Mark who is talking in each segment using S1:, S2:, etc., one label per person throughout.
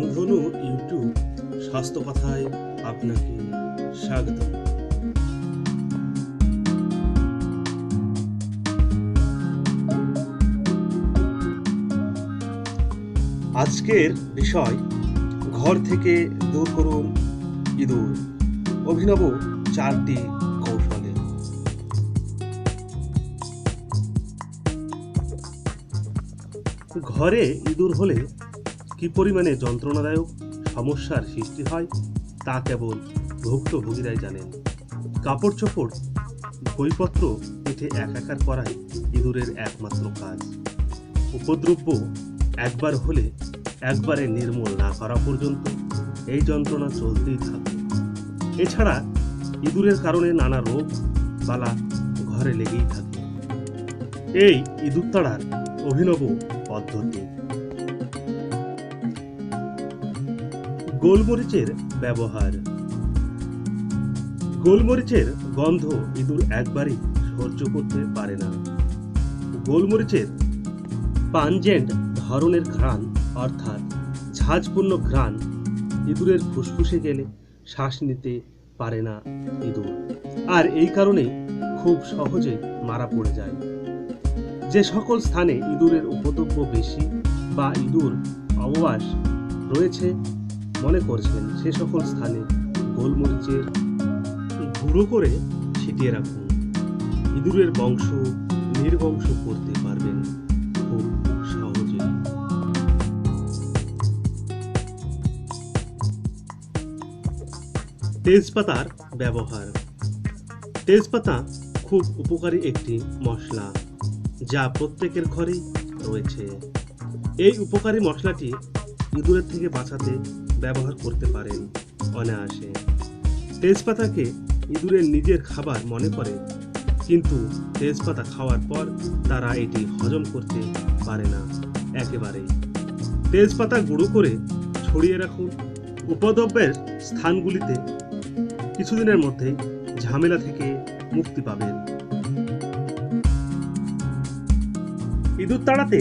S1: রংধনু ইউটিউব স্বাস্থ্য কথায় আপনাকে স্বাগত। আজকের বিষয়, ঘর থেকে দূর করুন ইঁদুর। অভিনব চারটি কৌশলে। ঘরে ইঁদুর হলে কি পরিমাণে যন্ত্রণাদায়ক সমস্যার সৃষ্টি হয় তা কেবল ভুক্তভোগীরাই জানেন। কাপড় চোপড় বইপত্র পিঠে একাকার করাই ইঁদুরের একমাত্র কাজ। উপদ্রব্য একবার হলে একবারে নির্মূল না করা পর্যন্ত এই যন্ত্রণা চলতেই থাকে। এছাড়া ইঁদুরের কারণে নানা রোগ, বালা ঘরে লেগেই থাকে। এই ইঁদুর তাড়ার অভিনব পদ্ধতি গোলমরিচের ব্যবহার। গোলমরিচের গন্ধ ইঁদুর একবারই সহ্য করতে পারে না। গোলমরিচের পানজেন্ট ধরনের ঘ্রাণ, অর্থাৎ ঝাঁঝপূর্ণ ঘ্রাণ, ইঁদুরের ফুসফুসে গেলে শ্বাস নিতে পারে না ইঁদুর। আর এই কারণে খুব সহজে মারা পড়ে যায়। যে সকল স্থানে ইঁদুরের উপদ্রব্য বেশি বা ইঁদুর অববাস রয়েছে মনে করছেন সে সকল স্থানে গোলমরিচের গুঁড়ো করে ছিটিয়ে রাখুন। ইঁদুরের বংশ নির্বংশ করতে পারবেন খুব সহজেই তেজপাতার ব্যবহার। তেজপাতা খুব উপকারী একটি মশলা যা প্রত্যেকের ঘরেই রয়েছে। এই উপকারী মশলাটি ইঁদুরের থেকে বাঁচাতে ব্যবহার করতে পারেন। অনায়াসে। তেজপাতাকে ইঁদুরের নিজের খাবার মনে করে, কিন্তু তেজপাতা খাওয়ার পর তারা এটি হজম করতে পারে না, একেবারেই। তেজপাতা গুঁড়ো করে ছড়িয়ে রাখুন। উপদ্রবের স্থানগুলিতে কিছুদিনের মধ্যেই ঝামেলা থেকে মুক্তি পাবেন। ইঁদুর তাড়াতে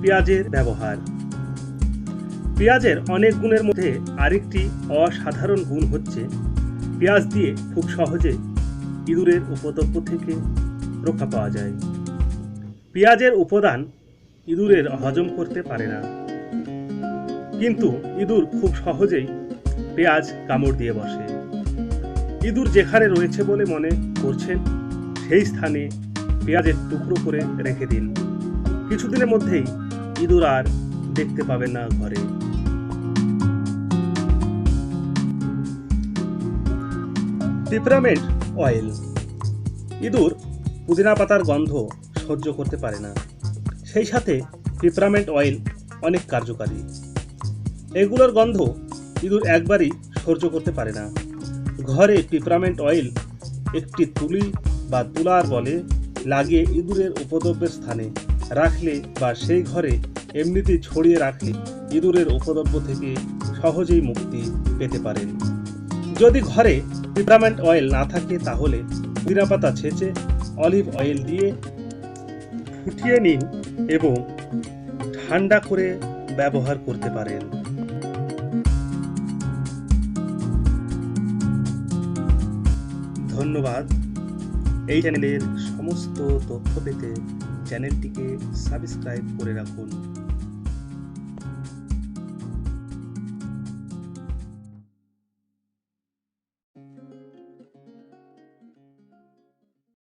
S1: পেঁয়াজের ব্যবহার। পেঁয়াজের অনেক গুণের মধ্যে আরেকটি অসাধারণ গুণ হচ্ছে পেঁয়াজ দিয়ে খুব সহজে ইঁদুরের উপদ্রব্য থেকে রক্ষা পাওয়া যায়। পেঁয়াজের উপাদান ইঁদুরের হজম করতে পারে না। কিন্তু ইঁদুর খুব সহজেই পেঁয়াজ কামড় দিয়ে বসে। ইঁদুর যেখানে রয়েছে বলে মনে করছেন, সেই স্থানে পেঁয়াজের টুকরো করে রেখে দিন। কিছুদিনের মধ্যেই ইঁদুর আর দেখতে পাবেন না ঘরে। পিপরামেন্ট অয়েল ইঁদুর পুদিনা পাতার গন্ধ সহ্য করতে পারে না। সেই সাথে পিপরামেন্ট অয়েল অনেক কার্যকারী। এগুলোর গন্ধ ইঁদুর একবারই সহ্য করতে পারে না। ঘরে পিপরামেন্ট অয়েল একটি তুলি বা তুলার বলে লাগিয়ে ইঁদুরের উপদ্রবের স্থানে রাখলে বা সেই ঘরে এমনিতেই ছড়িয়ে রাখলে ইঁদুরের উপদ্রব্য থেকে সহজেই মুক্তি পেতে পারেন। যদি ঘরে পিপরামেন্ট অয়েল না থাকে তাহলে পুদিনা পাতা ছেঁচে অলিভ অয়েল দিয়ে ফুটিয়ে নিন এবং ঠান্ডা করে ব্যবহার করতে পারেন। ধন্যবাদ। এই চ্যানেলের সমস্ত তথ্য পেতে চ্যানেলটিকে সাবস্ক্রাইব করে রাখুন।